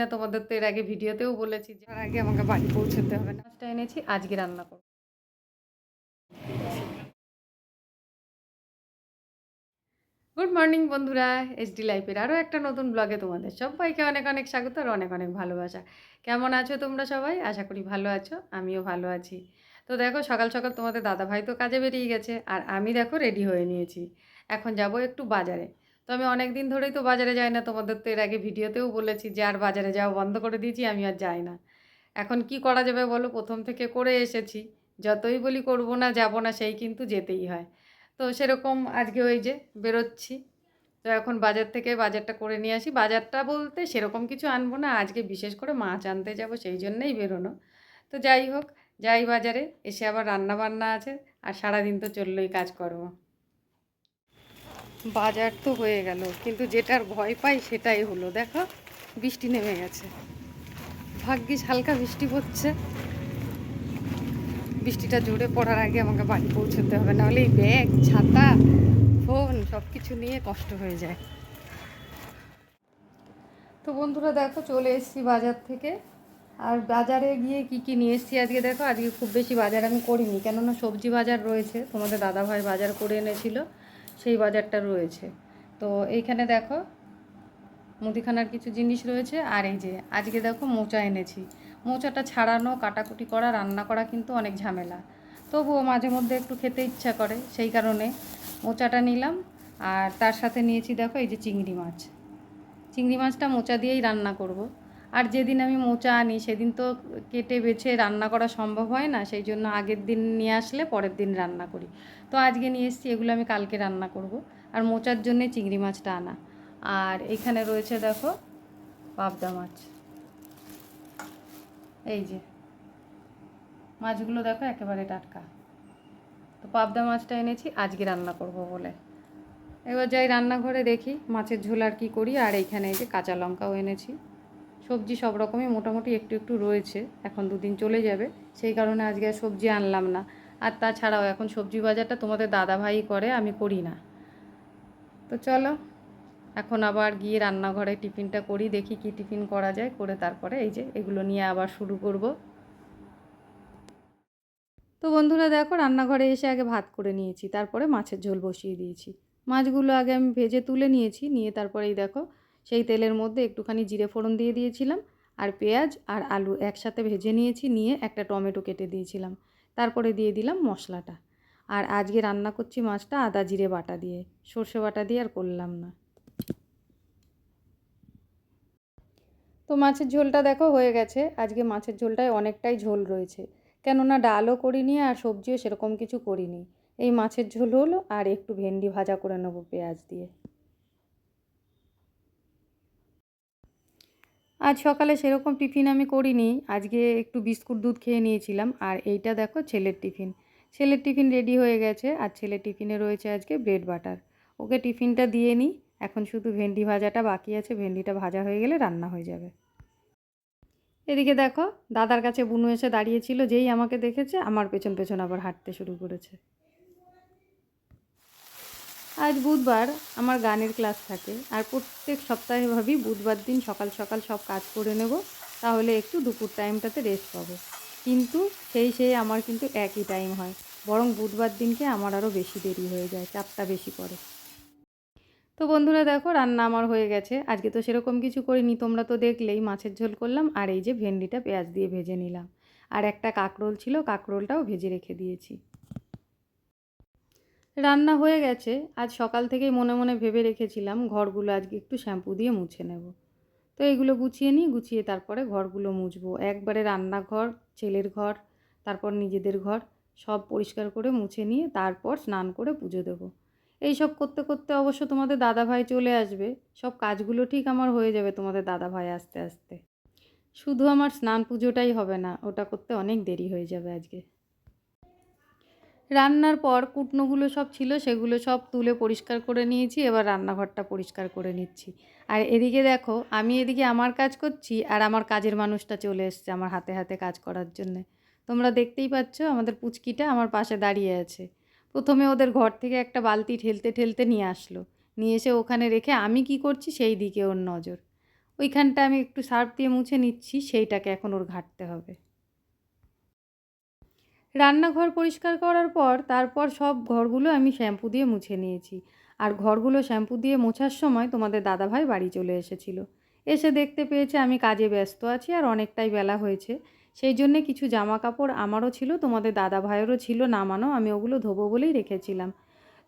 না তোমাদের তো এর আগে ভিডিওতেও বলেছি যে আগে আমাকে বাড়ি পৌঁছতে হবে না। এনেছি, আজকে রান্না করব। গুড মর্নিং বন্ধুরা এসডি লাইফের আরও একটা নতুন ব্লগে তোমাদের সবাইকে অনেক অনেক স্বাগত আর অনেক অনেক ভালোবাসা। কেমন আছো তোমরা সবাই? আশা করি ভালো আছো, আমিও ভালো আছি। তো দেখো, সকাল সকাল তোমাদের দাদা ভাই তো কাজে বেরিয়ে গেছে, আর আমি দেখো রেডি হয়ে নিয়েছি। এখন যাব একটু বাজারে। তো আমি অনেক দিন ধরেই তো বাজারে যাই না, তোমাদের তো এর আগে ভিডিওতেও বলেছি যে আর বাজারে যাওয়া বন্ধ করে দিয়েছি, আমি আর যাই না। এখন কি করা যাবে বলো? প্রথম থেকে করে এসেছি। যতই বলি করব না, যাব না, সেই কিন্তু যেতেই হয়। তো সেরকম আজকে ওই যে বেরোচ্ছি। তো এখন বাজার থেকে বাজারটা করে নিয়ে আসি। বাজারটা বলতে সেরকম কিছু আনব না, আজকে বিশেষ করে মাছ আনতে যাব, সেই জন্যেই বেরোনো। তো যাই হোক, যাই বাজারে, এসে আবার রান্না বান্না আছে, আর সারাদিন তো চললোই কাজকর্ম। বাজার তো হয়ে গেল, কিন্তু যেটার ভয় পাই সেটাই হলো। দেখো, বৃষ্টি নেমে গেছে। ভাগ্যিস হালকা বৃষ্টি পড়ছে। বৃষ্টিটা জোরে পড়ার আগে আমাকে বাড়ি পৌঁছতে হবে, নাহলে এই ব্যাগ, ছাতা, ফোন সব কিছু নিয়ে কষ্ট হয়ে যায়। তো বন্ধুরা, দেখো, চলে এসেছি বাজার থেকে। আর বাজারে গিয়ে কি কি নিয়ে এসেছি আজকে, দেখো? আজকে খুব বেশি বাজার আমি করিনি, কেননা সবজি বাজার রয়েছে। তোমাদের দাদাভাই বাজার করে এনেছিল। সেই বাজারটা রয়েছে। তো এইখানে দেখো, মুদিখানার কিছু জিনিস রয়েছে। আর এই যে, আজকে দেখো মোচা এনেছি। মোচাটা ছাড়ানো, কাটাকুটি করা, রান্না করা কিন্তু অনেক ঝামেলা। তবুও মাঝে মধ্যে একটু খেতে ইচ্ছা করে, সেই কারণে মোচাটা নিলাম। আর তার সাথে নিয়েছি দেখো এই যে চিংড়ি মাছ। চিংড়ি মাছটা মোচা দিয়েই রান্না করব। আর যেদিন আমি মোচা আনি, সেদিন তো কেটে বেছে রান্না করা সম্ভব হয় না, সেই জন্য আগের দিন নিয়ে আসলে পরের দিন রান্না করি। তো আজকে নিয়ে এসেছি, এগুলো আমি কালকে রান্না করব। আর মোচার জন্যে চিংড়ি মাছটা আনা। আর এখানে রয়েছে দেখো, পাবদা মাছ। এই যে, মাছগুলো দেখো একেবারে টাটকা। তো পাবদা মাছটা এনেছি, আজকে রান্না করব বলে। এবার যাই রান্নাঘরে দেখি, মাছের ঝোল আর কী করি। আর এইখানে এই যে কাঁচা লঙ্কাও এনেছি। সবজি সব রকমই মোটামুটি একটু একটু রয়েছে, এখন দুদিন চলে যাবে। সেই কারণে আজকে আর সবজি আনলাম না। আর তাছাড়াও এখন সবজি বাজারটা তোমাদের দাদা ভাই করে, আমি করি না। তো চলো, এখন আবার গিয়ে রান্নাঘরে টিফিনটা করি, দেখি কি টিফিন করা যায়, করে তারপরে এই যে এগুলো নিয়ে আবার শুরু করব। তো বন্ধুরা দেখো, রান্নাঘরে এসে আগে ভাত করে নিয়েছি, তারপরে মাছের ঝোল বসিয়ে দিয়েছি। মাছগুলো আগে আমি ভেজে তুলে নিয়েছি, নিয়ে তারপরেই দেখো সেই তেলের মধ্যে একটুখানি জিরে ফোড়ন দিয়ে দিয়েছিলাম, আর পেঁয়াজ আর আলু একসাথে ভেজে নিয়েছি, নিয়ে একটা টমেটো কেটে দিয়েছিলাম। তারপরে দিয়ে দিলাম মশলাটা। আর আজকে রান্না করছি মাছটা আদা জিরে বাটা দিয়ে। সর্ষে বাটা দিয়ে আর করলাম না। তো মাছের ঝোলটা দেখো হয়ে গেছে। আজকে মাছের ঝোলটায় অনেকটাই ঝোল রয়েছে। কেননা ডালও করিনি আর সবজিও সেরকম কিছু করিনি। এই মাছের ঝোল হলো আর একটু ভেন্ডি ভাজা করে নেব পেঁয়াজ দিয়ে। আজ সকালে সেরকম টিফিন আমি করিনি। আজকে একটু বিস্কুট, দুধ খেয়ে নিয়েছিলাম। আর এইটা দেখো ছেলের টিফিন। ছেলের টিফিন রেডি হয়ে গেছে। আর ছেলের টিফিনে রয়েছে আজকে ব্রেড বাটার। ওকে টিফিনটা দিয়ে নিই। এখন শুধু ভেন্ডি ভাজাটা বাকি আছে। ভেন্ডিটা ভাজা হয়ে গেলে রান্না হয়ে যাবে। এদিকে দেখো, দাদার কাছে বুনু এসে দাঁড়িয়েছিল। যেই আমাকে দেখেছে, আমার পেছন পেছন আবার হাঁটতে শুরু করেছে। আজ বুধবার আমার গানের ক্লাস থাকে আর প্রত্যেক সপ্তাহে ভাবি বুধবার দিন সকাল সকাল সব কাজ করে নেব, তাহলে একটু দুপুর টাইমটাতে রেস্ট পাবো। কিন্তু সেই সেই আমার কিন্তু একই টাইম হয়, বরং বুধবার দিনকে আমার আরও বেশি দেরি হয়ে যায়, চাপটা বেশি পড়ে। তো বন্ধুরা দেখো, রান্না আমার হয়ে গেছে। আজকে তো সেরকম কিছু করিনি, তোমরা তো দেখলেই মাছের ঝোল করলাম আর এই যে ভেন্ডিটা পেঁয়াজ দিয়ে ভেজে নিলাম। আর একটা কাঁকরোল ছিল, কাঁকরোলটাও ভেজে রেখে দিয়েছি। রান্না হয়ে গেছে। আজ সকাল থেকেই মনে মনে ভেবে রেখেছিলাম ঘরগুলো আজকে একটু শ্যাম্পু দিয়ে মুছে নেব। তো এগুলো গুছিয়ে নিই, গুছিয়ে তারপরে ঘরগুলো মুছবো। একবারে রান্নাঘর, ছেলের ঘর, তারপর নিজেদের ঘর, সব পরিষ্কার করে মুছে নিয়ে তারপর স্নান করে পুজো দেবো। এই সব করতে করতে অবশ্য তোমাদের দাদা ভাই চলে আসবে। সব কাজগুলো ঠিক আমার হয়ে যাবে তোমাদের দাদা ভাই আস্তে আস্তে। শুধু আমার স্নান পুজোটাই হবে না, ওটা করতে অনেক দেরি হয়ে যাবে আজকে। রান্নার পর কুটনোগুলো সব ছিল, সেগুলো সব তুলে পরিষ্কার করে নিয়েছি, এবার রান্নাঘরটা পরিষ্কার করে নিচ্ছি। আর এদিকে দেখো, আমি এদিকে আমার কাজ করছি আর আমার কাজের মানুষটা চলে এসছে আমার হাতে হাতে কাজ করার জন্যে। তোমরা দেখতেই পাচ্ছ আমাদের পুচকিটা আমার পাশে দাঁড়িয়ে আছে। প্রথমে ওদের ঘর থেকে একটা বালতি ঠেলতে ঠেলতে নিয়ে আসলো। নিয়ে এসে ওখানে রেখে আমি কি করছি সেই দিকে ওর নজর। ওইখানটা আমি একটু সার্ফ দিয়ে মুছে নিচ্ছি, সেইটাকে এখন ওর ঘাটতে হবে। রান্নাঘর পরিষ্কার করার পর তারপর সব ঘরগুলো আমি শ্যাম্পু দিয়ে মুছে নিয়েছি। আর ঘরগুলো শ্যাম্পু দিয়ে মোছার সময় তোমাদের দাদাভাই বাড়ি চলে এসেছিল। এসে দেখতে পেয়েছে আমি কাজে ব্যস্ত আছি আর অনেকটাই বেলা হয়েছে। সেই জন্যে কিছু জামা কাপড় আমারও ছিল, তোমাদের দাদা ভাইয়েরও ছিল, নামানো আমি ওগুলো ধোবো বলেই রেখেছিলাম।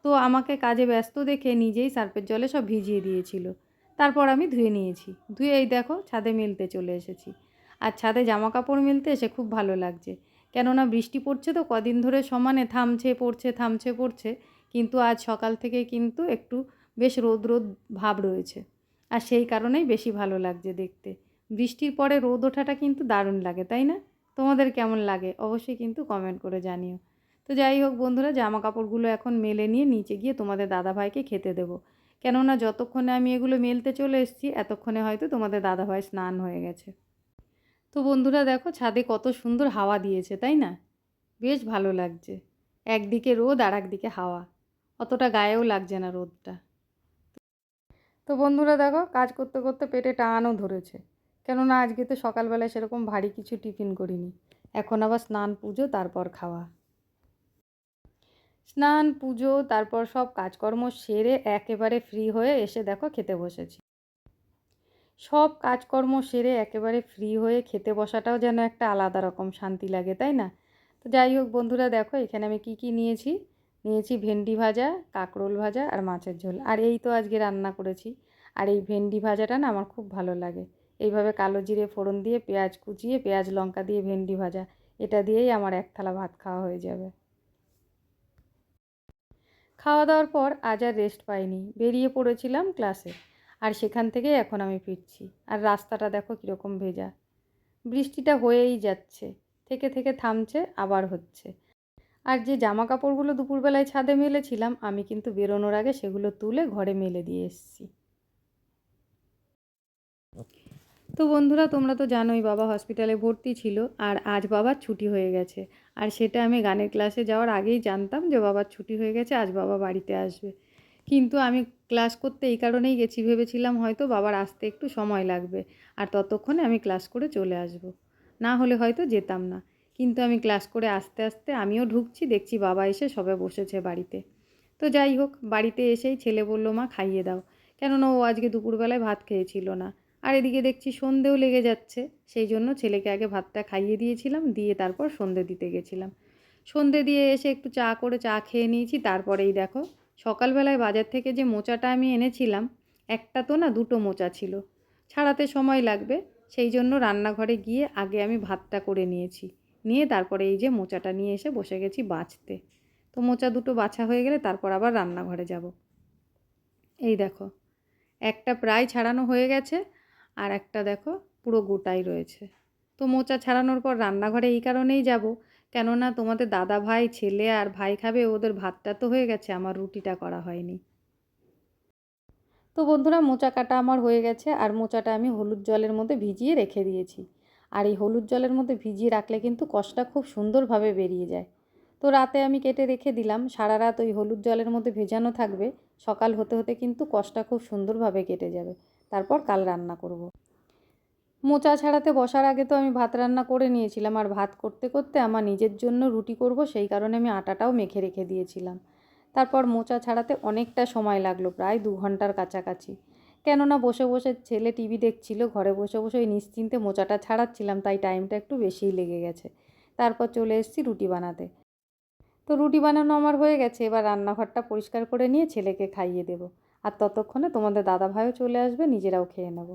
তো আমাকে কাজে ব্যস্ত দেখে নিজেই সার্ফের জলে সব ভিজিয়ে দিয়েছিল। তারপর আমি ধুয়ে নিয়েছি। ধুয়ে এই দেখো ছাদে মিলতে চলে এসেছি। আর ছাদে জামা কাপড় মিলতে এসে খুব ভালো লাগছে। কেননা বৃষ্টি পড়ছে তো কদিন ধরে সমানে থামছে, পড়ছে থামছে, পড়ছে। কিন্তু আজ সকাল থেকে কিন্তু একটু বেশ রোদ রোদ ভাব রয়েছে। আর সেই কারণেই বেশি ভালো লাগছে দেখতে। বৃষ্টির পরে রোদ ওঠাটা কিন্তু দারুণ লাগে, তাই না? তোমাদের কেমন লাগে? অবশ্যই কিন্তু কমেন্ট করে জানিও। তো যাই হোক বন্ধুরা জামা কাপড়গুলো এখন মেলে নিয়ে নিচে গিয়ে তোমাদের দাদাভাইকে খেতে দেবো। কেননা যতক্ষণে আমি এগুলো মেলতে চলে এসেছি, এতক্ষণে হয়তো তোমাদের দাদাভাই স্নান হয়ে গেছে। তো বন্ধুরা দেখো ছাদে কত সুন্দর হাওয়া দিয়েছে, তাই না? বেশ ভালো লাগছে। একদিকে রোদ আর একদিকে হাওয়া। অতটা গায়েও লাগছে না রোদটা। তো বন্ধুরা দেখো, কাজ করতে করতে পেটে টানও ধরেছে। কেননা আজকে তো সকালবেলায় সেরকম ভারী কিছু টিফিন করিনি। এখন আবার স্নান পুজো, তারপর খাওয়া। স্নান, পুজো, তারপর সব কাজকর্ম সেরে একেবারে ফ্রি হয়ে এসে দেখো খেতে বসেছি। সব কাজকর্ম সেরে একেবারে ফ্রি হয়ে খেতে বসাটাও যেন একটা আলাদা রকম শান্তি লাগে, তাই না? তো যাই হোক বন্ধুরা, দেখো এখানে আমি কি কি নিয়েছি। নিয়েছি ভেন্ডি ভাজা, কাঁকরোল ভাজা আর মাছের ঝোল। আর এই তো আজকে রান্না করেছি। আর এই ভেন্ডি ভাজাটা না আমার খুব ভালো লাগে। এইভাবে কালো জিরে ফোড়ন দিয়ে, পেঁয়াজ কুচিয়ে, পেঁয়াজ লঙ্কা দিয়ে ভেন্ডি ভাজা। এটা দিয়েই আমার এক থালা ভাত খাওয়া হয়ে যাবে। খাওয়া দাওয়ার পর আজ আর রেস্ট পাইনি। বেরিয়ে পড়েছিলাম ক্লাসে আর সেখান থেকে এখন আমি ফিরছি। আর রাস্তাটা দেখো কীরকম ভেজা। বৃষ্টিটা হয়েই যাচ্ছে। থেকে থেকে থামছে, আবার হচ্ছে। আর যে জামা কাপড়গুলো দুপুরবেলায় ছাদে মেলেছিলাম, আমি কিন্তু বেরোনোর আগে সেগুলো তুলে ঘরে মেলে দিয়ে এসেছি। তো বন্ধুরা, তোমরা তো জানোই বাবা হসপিটালে ভর্তি ছিল, আর আজ বাবার ছুটি হয়ে গেছে। আর সেটা আমি গানের ক্লাসে যাওয়ার আগেই জানতাম যে বাবার ছুটি হয়ে গেছে, আজ বাবা বাড়িতে আসবে। কিন্তু আমি ক্লাস করতে এই কারণেই গেছি, ভেবেছিলাম হয়তো বাবার আসতে একটু সময় লাগবে। আর ততক্ষণে আমি ক্লাস করে চলে আসব। না হলে হয়তো যেতাম না। কিন্তু আমি ক্লাস করে আস্তে আস্তে আমিও ঢুকছি, দেখছি বাবা এসে সবে বসেছে বাড়িতে। তো যাই হোক, বাড়িতে এসেই ছেলে বলল, মা, খাইয়ে দাও। কেননা ও আজকে দুপুরবেলায় ভাত খেয়েছিল না। আর এদিকে দেখছি সন্ধেও লেগে যাচ্ছে। সেই জন্য ছেলেকে আগে ভাতটা খাইয়ে দিয়েছিলাম, দিয়ে তারপর সন্ধে দিতে গেছিলাম। সন্ধে দিয়ে এসে একটু চা করে চা খেয়ে নিয়েছি। তারপরেই দেখো সকালবেলায় বাজার থেকে যে মোচাটা আমি এনেছিলাম, একটা তো না দুটো মোচা ছিল। ছাড়াতে সময় লাগবে, সেই জন্য রান্নাঘরে গিয়ে আগে আমি ভাতটা করে নিয়েছি। নিয়ে তারপরে এই যে মোচাটা নিয়ে এসে বসে গেছি বাছতে তো মোচা দুটো বাছা হয়ে গেলে তারপর আবার রান্নাঘরে যাব। এই দেখো, একটা প্রায় ছাড়ানো হয়ে গেছে আর একটা দেখো পুরো গোটাই রয়েছে। তো মোচা ছাড়ানোর পর রান্নাঘরে এই কারণেই যাব কেননা তোমাদের দাদা ভাই, ছেলে আর ভাই খাবে, ওদের ভাতটা তো হয়ে গেছে, আমার রুটিটা করা হয়নি। তো বন্ধুরা, মোচা কাটা আমার হয়ে গেছে, আর মোচাটা আমি হলুদ জলের মধ্যে ভিজিয়ে রেখে দিয়েছি। আর এই হলুদ জলের মধ্যে ভিজিয়ে রাখলে কিন্তু কষটা খুব সুন্দরভাবে বেরিয়ে যায়। তো রাতে আমি কেটে রেখে দিলাম, সারা রাত ওই হলুদ জলের মধ্যে ভেজানো থাকবে। সকাল হতে হতে কিন্তু কষটা খুব সুন্দরভাবে কেটে যাবে। তারপর কাল রান্না করব। মোচা ছাড়াতে বসার আগে তো আমি ভাত রান্না করে নিয়েছিলাম আর ভাত করতে করতে আমার নিজের জন্য রুটি করব, সেই কারণে আমি আটাটাও মেখে রেখে দিয়েছিলাম। তারপর মোচা ছাড়াতে অনেকটা সময় লাগল, প্রায় দু ঘণ্টার কাছাকাছি। কেননা বসে বসে ছেলে টিভি দেখছিল, ঘরে বসে বসে ওই নিশ্চিন্তে মোচাটা ছাড়াচ্ছিলাম, তাই টাইমটা একটু বেশিই লেগে গেছে। তারপর চলে এসেছি রুটি বানাতে। তো রুটি বানানো আমার হয়ে গেছে, এবার রান্নাঘরটা পরিষ্কার করে নিয়ে ছেলেকে খাইয়ে দেব। আর ততক্ষণে তোমাদের দাদা ভাইও চলে আসবে, নিজেরাও খেয়ে নেব।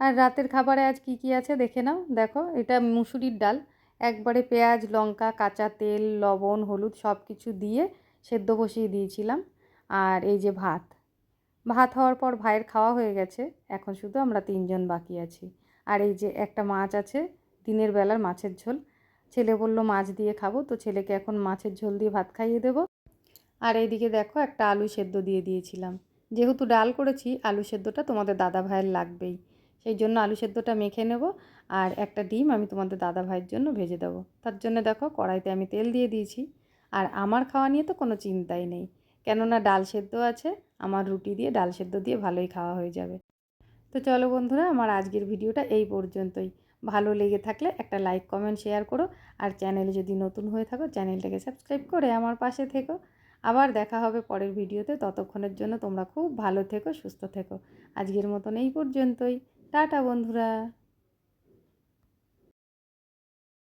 আর রাতের খাবারে আজ কি কি আছে দেখে নাও। দেখো, এটা মুসুরির ডাল। একবারে পেঁয়াজ, লঙ্কা, কাঁচা তেল, লবণ, হলুদ সব কিছু দিয়ে সেদ্ধ বসিয়ে দিয়েছিলাম। আর এই যে ভাত। ভাত হওয়ার পর ভাইয়ের খাওয়া হয়ে গেছে। এখন শুধু আমরা তিনজন বাকি আছি। আর এই যে একটা মাছ আছে, দিনের বেলার মাছের ঝোল। ছেলে বলল, মাছ দিয়ে খাব। তো ছেলেকে এখন মাছের ঝোল দিয়ে ভাত খাইয়ে দেবো। আর এইদিকে দেখো, একটা আলু সেদ্ধ দিয়ে দিয়েছিলাম। যেহেতু ডাল করেছি, আলু সেদ্ধটা তোমাদের দাদা ভাইয়ের লাগবেই। সেই জন্য আলু সেদ্ধটা মেখে নেব আর একটা ডিম আমি তোমাদের দাদা ভাইয়ের জন্য ভেজে দেবো। তার জন্য দেখো কড়াইতে আমি তেল দিয়ে দিয়েছি। আর আমার খাওয়া নিয়ে তো কোনো চিন্তাই নেই। কেননা ডাল সেদ্ধ আছে, আমার রুটি দিয়ে ডাল সেদ্ধ দিয়ে ভালোই খাওয়া হয়ে যাবে। তো চলো বন্ধুরা, আমার আজকের ভিডিওটা এই পর্যন্তই। ভালো লেগে থাকলে একটা লাইক, কমেন্ট, শেয়ার করো। আর চ্যানেলে যদি নতুন হয়ে থাকো, চ্যানেলটাকে সাবস্ক্রাইব করে আমার পাশে থেকো। আবার দেখা হবে পরের ভিডিওতে। ততক্ষণের জন্য তোমরা খুব ভালো থেকো, সুস্থ থেকো। আজকের মতন এই পর্যন্তই। টাটা বন্ধুরা।